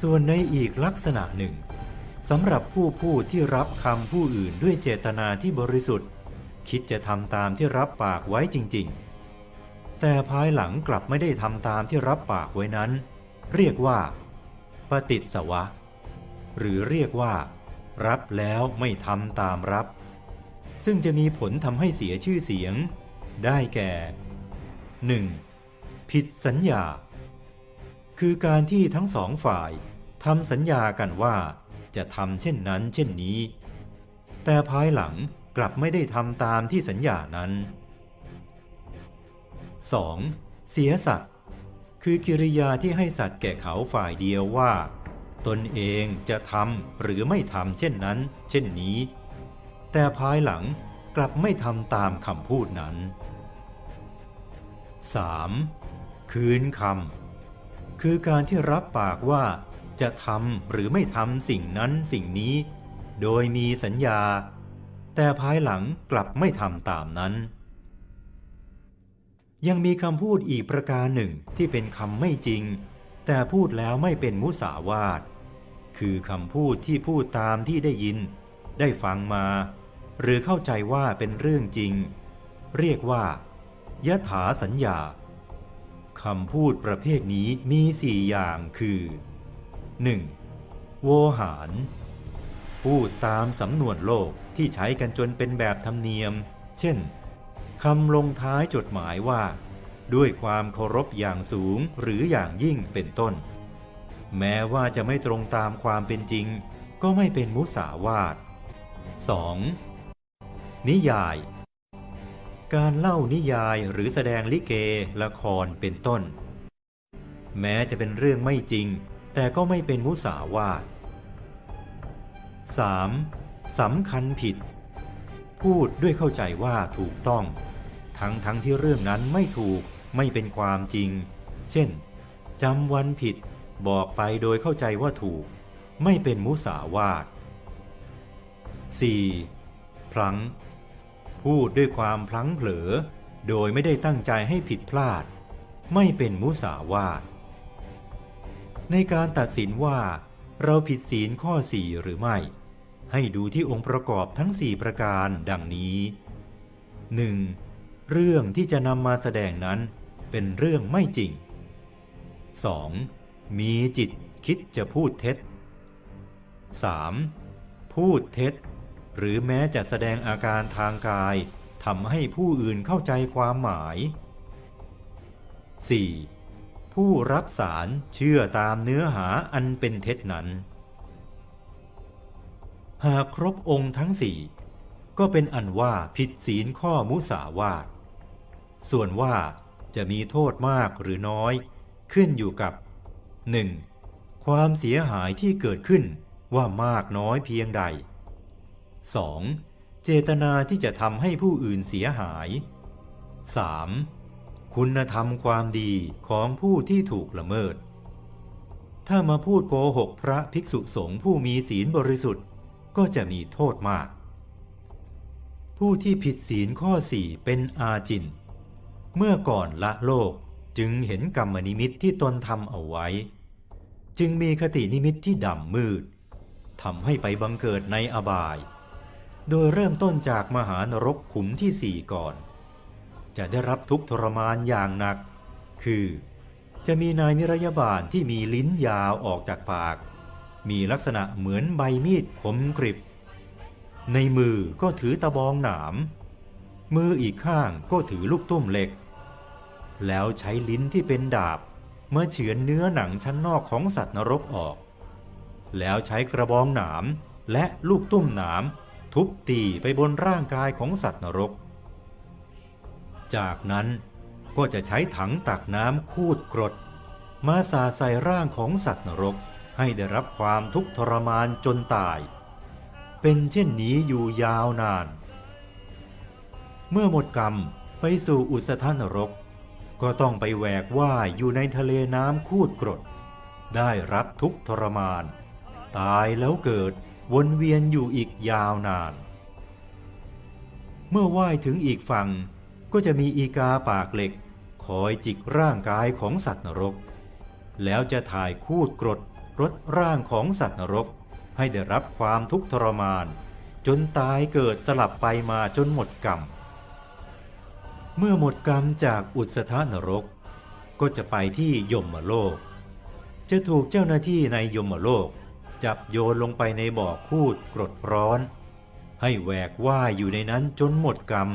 ส่วนในอีกลักษณะหนึ่งสำหรับผู้พูดที่รับคำผู้อื่นด้วยเจตนาที่บริสุทธิ์ คิดจะทำตามที่รับปากไว้จริง ๆ แต่ภายหลังกลับไม่ได้ทำตามที่รับปากไว้นั้น เรียกว่า ปฏิสวะ หรือเรียกว่า รับแล้วไม่ทำตามรับ ซึ่งจะมีผลทำให้เสียชื่อเสียง ได้แก่ 1. ผิดสัญญา คือการที่ทั้งสองฝ่ายทำสัญญากันว่าจะทำเช่นนั้นเช่นนี้ แต่ภายหลังกลับไม่ได้ทำตามที่สัญญานั้น 2. เสียสัตว์ คือกิริยาที่ให้สัตว์แก่เขาฝ่ายเดียวว่า ตนเองจะทำหรือไม่ทำเช่นนั้น เช่นนี้ แต่ภายหลังกลับไม่ทำตามคำพูดนั้น 3. คืนคำ คือการที่รับปากว่าจะทำหรือไม่ทำสิ่งนั้นสิ่งนี้ โดยมีสัญญา แต่ภายหลังกลับไม่ทำตามนั้น ยังมีคำพูดอีกประการหนึ่งที่เป็นคำไม่จริง แต่พูดแล้วไม่เป็นมุสาวาท คือคำพูดที่พูดตามที่ได้ยิน ได้ฟังมา หรือเข้าใจว่าเป็นเรื่องจริง เรียกว่ายถาสัญญา คำพูดประเภทนี้มีสี่อย่างคือ 1. โวหาร พูดตามสำนวนโลกที่ใช้กันจนเป็นแบบธรรมเนียม เช่นคำลงท้ายจดหมายว่า ด้วยความเคารพอย่างสูงหรืออย่างยิ่งเป็นต้น แม้ว่าจะไม่ตรงตามความเป็นจริง ก็ไม่เป็นมุสาวาท 2. นิยาย การเล่านิยายหรือแสดงลิเก ละครเป็นต้น แม้จะเป็นเรื่องไม่จริง แต่ก็ไม่เป็นมุสาวาท 3. สำคัญผิด พูดด้วยเข้าใจว่าถูกต้อง ทั้งทั้งที่เรื่องนั้นไม่ถูกไม่เป็นความจริง เช่นจำวันผิดบอกไปโดยเข้าใจว่าถูก ไม่เป็นมุสาวาท 4. พลั้ง พูดด้วยความพลั้งเผลอ โดยไม่ได้ตั้งใจให้ผิดพลาด ไม่เป็นมุสาวาทในการตัดสินว่า เราผิดศีลข้อสี่หรือไม่ ให้ดูที่องค์ประกอบทั้งสี่ประการดังนี้ 1. เรื่องที่จะนำมาแสดงนั้นเป็นเรื่องไม่จริง 2. มีจิตคิดจะพูดเท็จ 3. พูดเท็จ หรือแม้จะแสดงอาการทางกายทำให้ผู้อื่นเข้าใจความหมาย 4. ผู้รับสารเชื่อตามเนื้อหาอันเป็นเท็จนั้น หากครบองค์ทั้งสี่ก็เป็นอันว่าผิดศีลข้อมุสาวาท ส่วนว่าจะมีโทษมากหรือน้อย ขึ้นอยู่กับ 1. ความเสียหายที่เกิดขึ้นว่ามากน้อยเพียงใด 2. เจตนาที่จะทำให้ผู้อื่นเสียหาย 3. คุณธรรมความดีของผู้ที่ถูกละเมิด ถ้ามาพูดโกหกพระภิกษุสงฆ์ผู้มีศีลบริสุทธิ์ก็จะมีโทษมาก ผู้ที่ผิดศีลข้อสี่เป็นอาจิน เมื่อก่อนละโลกจึงเห็นกรรมนิมิตที่ตนทำเอาไว้ จึงมีคตินิมิตที่ดำมืดทำให้ไปบังเกิดในอบาย โดยเริ่มต้นจากมหานรกขุมที่สี่ก่อน จะได้รับทุกทรมานอย่างหนัก คือ จะมีนายนิรยาบาลที่มีลิ้นยาวออกจากปาก มีลักษณะเหมือนใบมีดคมกริบ ในมือก็ถือตะบองหนาม มืออีกข้างก็ถือลูกตุ้มเหล็ก แล้วใช้ลิ้นที่เป็นดาบเมื่อเฉือนเนื้อหนังชั้นนอกของสัตว์นรกออก แล้วใช้กระบองหนามและลูกตุ้มหนาม ทุบตีไปบนร่างกายของสัตว์นรก จากนั้นก็จะใช้ถังตักน้ำคูดกรด มาสาใส่ร่างของสัตว์นรกให้ได้รับความทุกข์ทรมานจนตาย เป็นเช่นนี้อยู่ยาวนาน เมื่อหมดกรรมไปสู่อุสธานรก ก็ต้องไปแหวกว่ายอยู่ในทะเลน้ำคูดกรด ได้รับทุกข์ทรมาน ตายแล้วเกิด วนเวียนอยู่อีกยาวนาน เมื่อว่ายถึงอีกฝั่งก็จะมีอีกาปากเหล็ก คอยจิกร่างกายของสัตว์นรก แล้วจะถ่ายคูดกรดรสร่างของสัตว์นรก ให้ได้รับความทุกข์ทรมาน จนตายเกิดสลับไปมาจนหมดกรรม เมื่อหมดกรรมจากอุสธานรก ก็จะไปที่ยมโลก จะถูกเจ้าหน้าที่ในยมโลก จับโยนลงไปในบ่อคูดกรดร้อน ให้แหวกว่ายอยู่ในนั้นจนหมดกรรม